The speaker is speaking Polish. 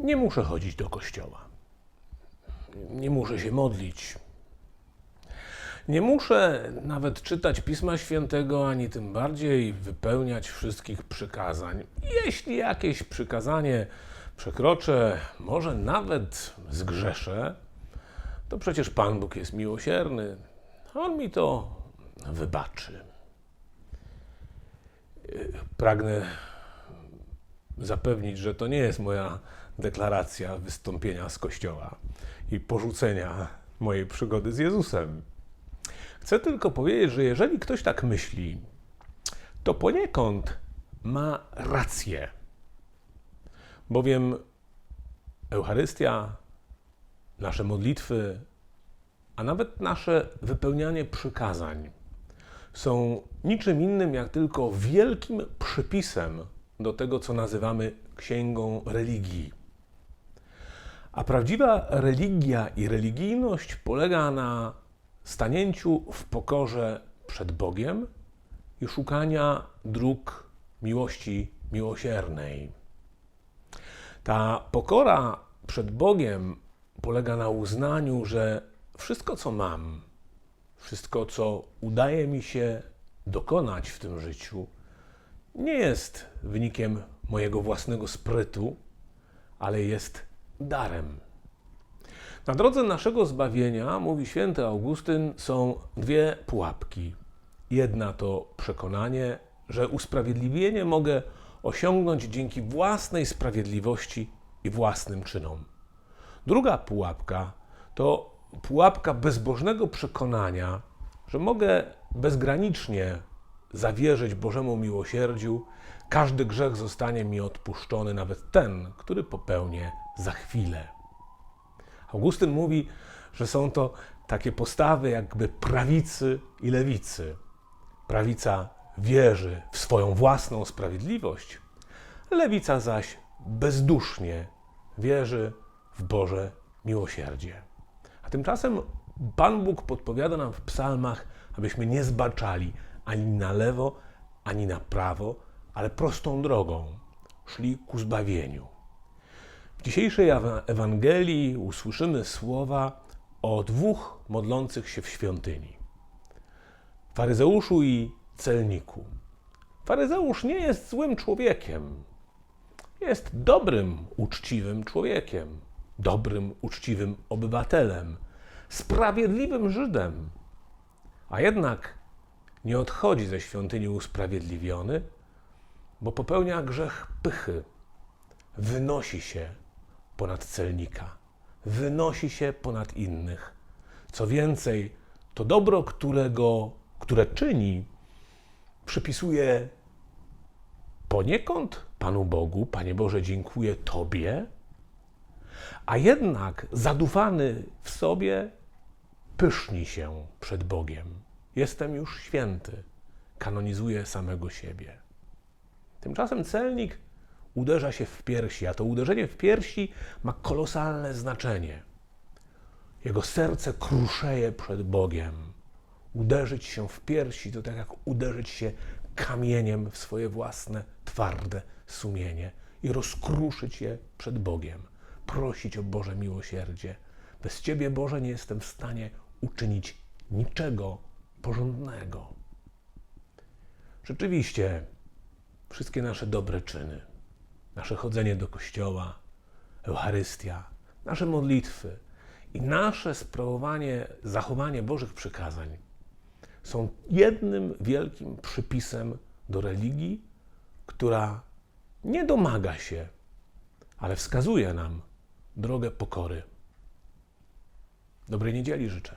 Nie muszę chodzić do kościoła. Nie muszę się modlić. Nie muszę nawet czytać Pisma Świętego, ani tym bardziej wypełniać wszystkich przykazań. Jeśli jakieś przykazanie przekroczę, może nawet zgrzeszę, to przecież Pan Bóg jest miłosierny. On mi to wybaczy. Pragnę zapewnić, że to nie jest moja deklaracja wystąpienia z kościoła i porzucenia mojej przygody z Jezusem. Chcę tylko powiedzieć, że jeżeli ktoś tak myśli, to poniekąd ma rację. Bowiem Eucharystia, nasze modlitwy, a nawet nasze wypełnianie przykazań są niczym innym jak tylko wielkim przypisem do tego, co nazywamy księgą religii. A prawdziwa religia i religijność polega na stanięciu w pokorze przed Bogiem i szukania dróg miłości miłosiernej. Ta pokora przed Bogiem polega na uznaniu, że wszystko, co mam, wszystko, co udaje mi się dokonać w tym życiu, nie jest wynikiem mojego własnego sprytu, ale jest darem. Na drodze naszego zbawienia, mówi święty Augustyn, są dwie pułapki. Jedna to przekonanie, że usprawiedliwienie mogę osiągnąć dzięki własnej sprawiedliwości i własnym czynom. Druga pułapka to pułapka bezbożnego przekonania, że mogę bezgranicznie zawierzyć Bożemu miłosierdziu, każdy grzech zostanie mi odpuszczony, nawet ten, który popełnię za chwilę. Augustyn mówi, że są to takie postawy jakby prawicy i lewicy. Prawica wierzy w swoją własną sprawiedliwość, lewica zaś bezdusznie wierzy w Boże miłosierdzie. A tymczasem Pan Bóg podpowiada nam w psalmach, abyśmy nie zbaczali ani na lewo, ani na prawo, ale prostą drogą szli ku zbawieniu. W dzisiejszej Ewangelii usłyszymy słowa o dwóch modlących się w świątyni: faryzeuszu i celniku. Faryzeusz nie jest złym człowiekiem. Jest dobrym, uczciwym człowiekiem, dobrym, uczciwym obywatelem, sprawiedliwym Żydem. A jednak nie odchodzi ze świątyni usprawiedliwiony, bo popełnia grzech pychy. Wynosi się ponad celnika, wynosi się ponad innych. Co więcej, to dobro, którego, które czyni, przypisuje poniekąd Panu Bogu, Panie Boże, dziękuję Tobie, a jednak zadufany w sobie pyszni się przed Bogiem. Jestem już święty, kanonizuje samego siebie. Tymczasem celnik uderza się w piersi, a to uderzenie w piersi ma kolosalne znaczenie. Jego serce kruszeje przed Bogiem. Uderzyć się w piersi to tak jak uderzyć się kamieniem w swoje własne, twarde sumienie i rozkruszyć je przed Bogiem. Prosić o Boże miłosierdzie. Bez Ciebie, Boże, nie jestem w stanie uczynić niczego porządnego. Rzeczywiście, wszystkie nasze dobre czyny, nasze chodzenie do kościoła, Eucharystia, nasze modlitwy i nasze sprawowanie, zachowanie Bożych przykazań są jednym wielkim przypisem do religii, która nie domaga się, ale wskazuje nam drogę pokory. Dobrej niedzieli życzę.